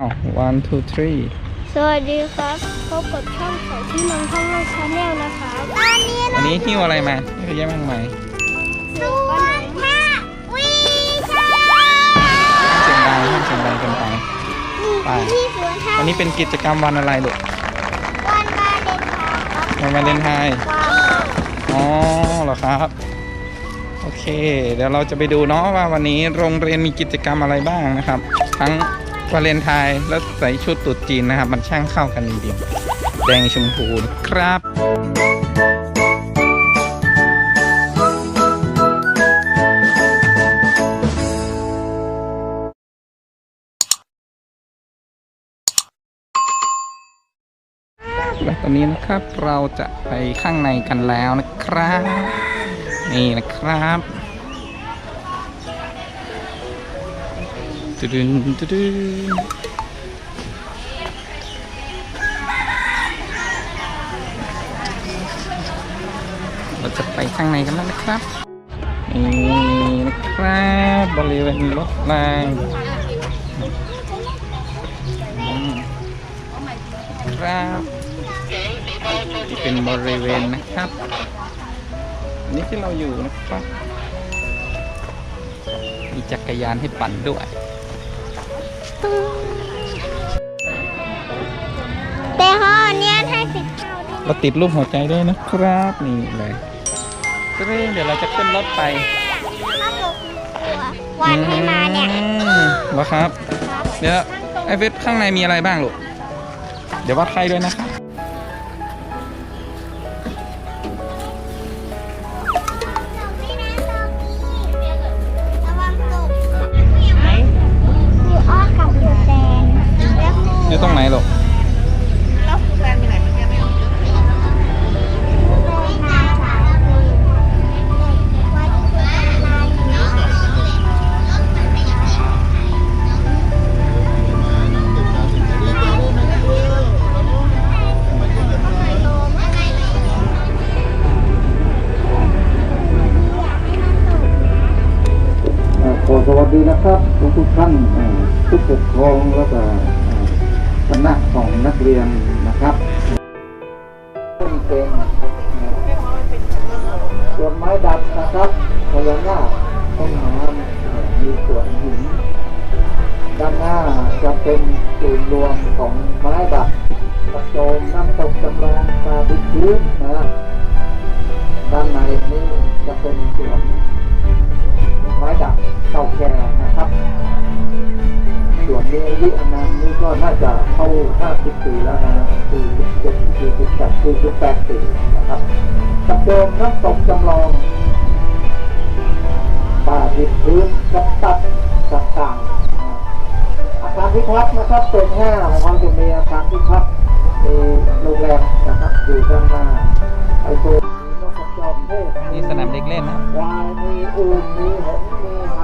อ้าว one two three สวัสดีครับ พบกับช่องของที่น้องท่องโลกชาแนลนะครับ อันนี้วันนี้หิ้วอะไรมาเยอะแยะมากมายสวนท่าวิชาเสียงดังห้ามเสียงดังเกันไปไปที่สวนท่าวันนี้เป็นกิจกรรมวันอะไรลูกวันวาเลนไทน์ครับวันวาเลนไทน์อ๋อเหรอครับ โอเค เดี๋ยวเราจะไปดูเนาะว่าวันนี้โรงเรียนมีกิจกรรมอะไรบ้างนะครับ ทั้ง วาเลนไทน์และใส่ชุดตุ๊ดจีนนะครับ มันช่างเข้ากันจริงๆแดงชมพูนครับและตอนนี้นะครับเราจะไปข้างในกันแล้วนะครับ นี่นะครับ ตึดึงตึดึงเราจะไปข้างในกันแล้วนะครับ นี่นะครับบริเวณรถรางครับที่เป็นบริเวณนะครับนนี้ที่เราอยู่นะครับ มีจักรยานให้ปั่นด้วย แต่ห้อเนี้ยให้สิบเท่าด้วยเราติดรูปหัวใจด้วยนะครับนี่เลยก็เลยเดี๋ยวเราจะขึ้นรถไปถ้าตกตัววันที่มาเนี่ยอืมเหรอครับ เดี๋ยวไอเวทข้างในมีอะไรบ้างลูกเดี๋ยววัดไข้ด้วยนะครับ อยู่ตรงไหนลูกแล้วแฟนไปไหนมันยังไม่รู้สวัดลานหินเอ่อขอสวัสดีนะครับทุกทุกท่านเอ่อผู้ปกครองแล้วก็ คณะของนักเรียนนะครับต้นเก่งส่วนไม้ดัดนะครับพญานาคต้นน้ำเอ่อมีส่วนหิน ด้านหน้าจะเป็นศูนย์รวมของไม้ดัดกระโจมน้ำตกจำลองตาบุพื้นนะด้านในนี้จะเป็นสวนไม้ดักเก่าแก่นะครับ ส่วนนี้อายุอานามนี้ก็น่าจะเข้า50ปีแล้วนะคือ7 48 48ปีนะครับกระโจมน้ำตกจำลองป่าดิบพื้นกระตัดต่างๆอ่าอาคารพิพัฒน์นะครับเป็นห้าของเราจะมีอาคารพิพัฒน์มีโรงแรมนะครับอยู่ด้านหน้าไอโซนมีนกกระจอกเทศนี่สนามเด็กเล่นนะควายมีอูฐมีหงส์มีห่า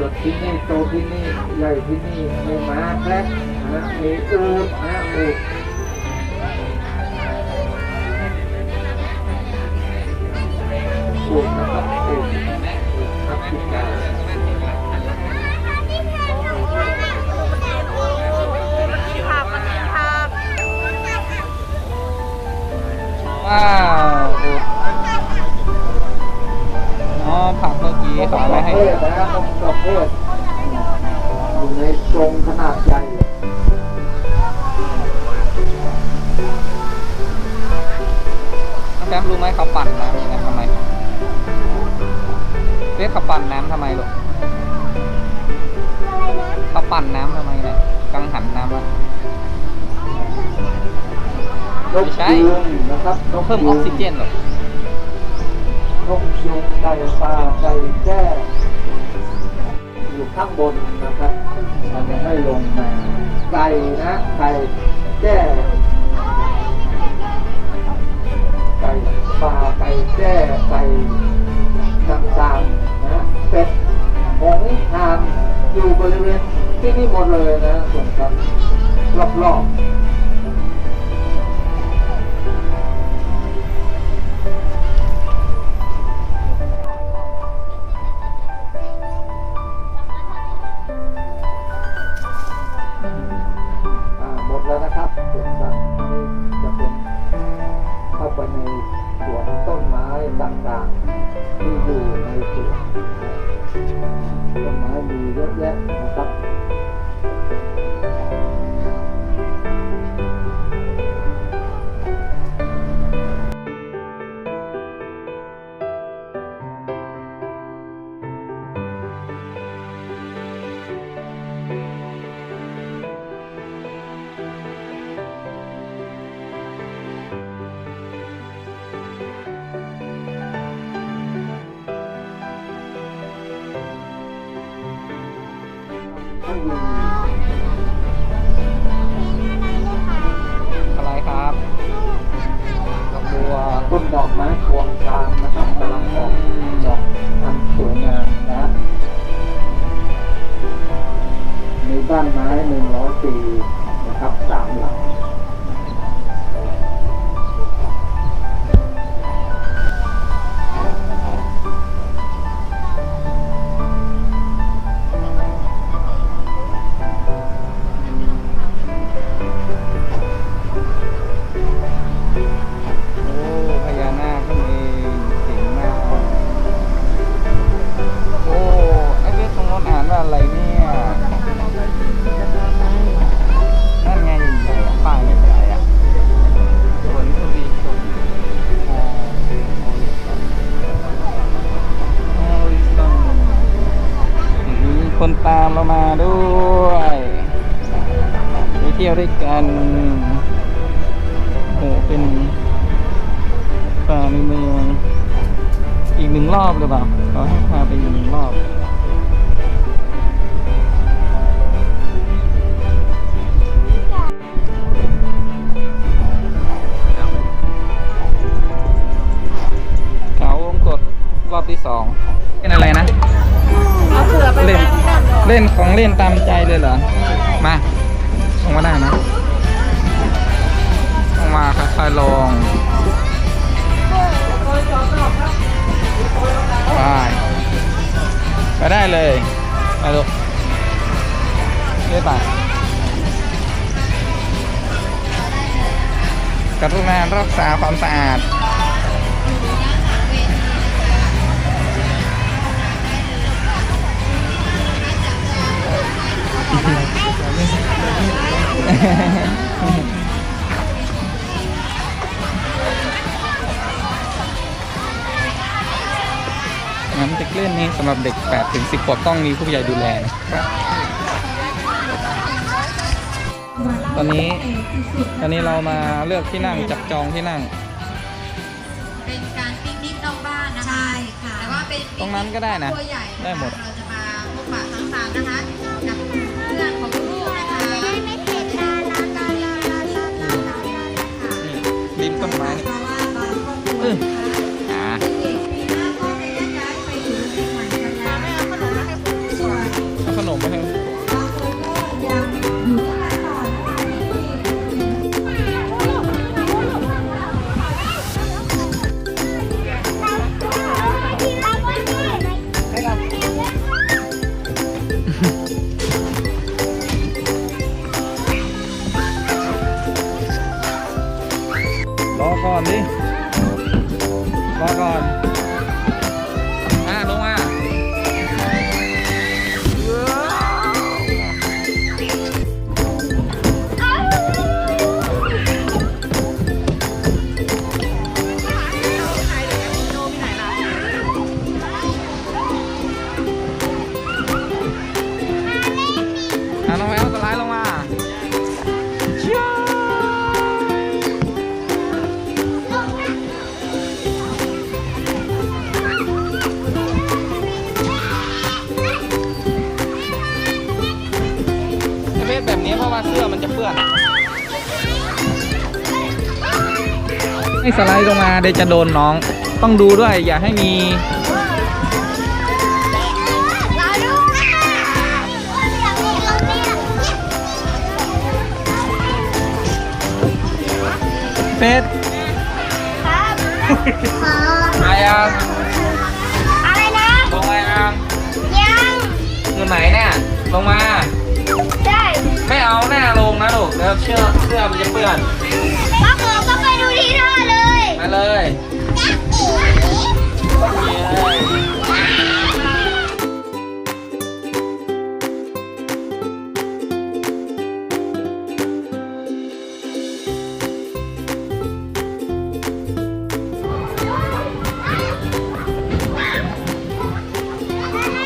ส่วนที่นี่โตที่นี่ใหญ่ที่นี่มีมาแคระนะมีอูฐนะอูฐอูฐนะครับอูฐอูฐทับทิกาว้าว ผักเมื่อกี้เขาปเอาไว้ระให้เภทนะนกประเภทอยู่ในกรงขนาดใหญ่น้องแซมรู้ไหมเขาปั่นน้ำย่างนั้นทำไมเรียกเขาปั่นน้ำทำไมลูกเขาปั่นน้ำทำไมเนี่ยกังหันน้ำละไม่ใช่ยูงนะครับนกเพิ่มออกซิเจนเหรอ นกยูงก่ป่าไก่แจ้อยู่ข้างบนนะครับ มันยังไม่ลงมาไก่นะไก่แจ้ไก่ป่าไก่แจ้ไก่ต่างๆนะเป็ดหงส์หานอยู่บริเวณที่นี่หมดเลยนะส่วนครับรอบๆ บ้านไม้หนึ่งร้อยปี คนตามเรามาด้วยไปเที่ยวด้วยกันโอ้เป็นป่าในเมืองอีกหนึ่งรอบหรือเปล่าเขาให้พาไปอีกหนึ่งรอบเขาวงกดรอบที่สอง เล่นของเล่นตามใจเลยเหรอ มาลงมาได้นะลงมาค่อยๆลงไปไปได้เลยไปลูกเรื่อยไปกรุณารักษาความสะอาด น้ำเด็กเล่นนี้สำหรับเด็ก 8 ถึง 10 ขวบต้องมีผู้ใหญ่ดูแลนะครับ ตอนนี้ ตอนนี้เรามาเลือกที่นั่งจับจองที่นั่ง เป็นการปิกนิกนอกบ้านนะคะใช่ค่ะแต่ว่าเป็นตรงนั้นก็ได้นะตัวใหญ่นะคะได้หมด เราจะมาพบปะสังสรรค์นะคะ 没。 ว่าเสื้อมันจะเปื้อน ให้สไลด์ลงมาเดี๋ยวจะโดนน้อง ต้องดูด้วยอย่าให้มีเราดูค่ะอย่างนี้เราเนี่ยเฟสครับขอไอายังอะ สื้อเสื้อมันจะเปื้อนพ่อขอก็ไปดูที่ท่าเลยมาเลย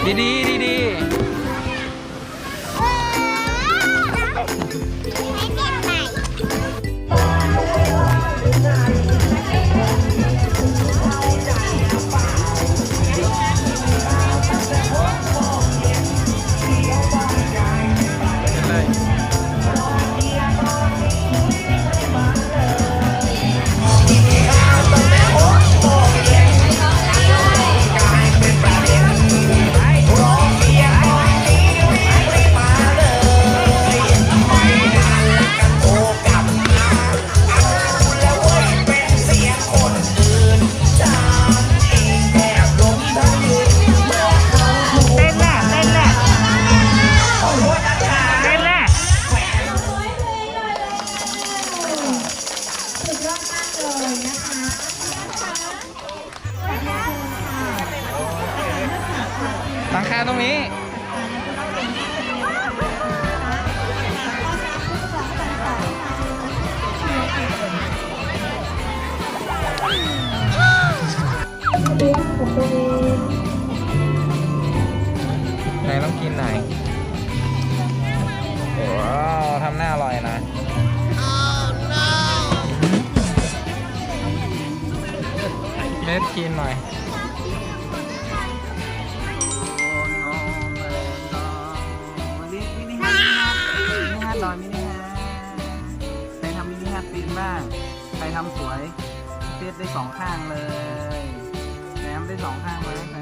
ดีดีดีดี นหน่อยมินิมินิฮาใครทำมินิฮาร์ดเป็นบ้าง ใครทำสวย เฟสได้สองข้างเลยแหนมได้สองข้างเลยนม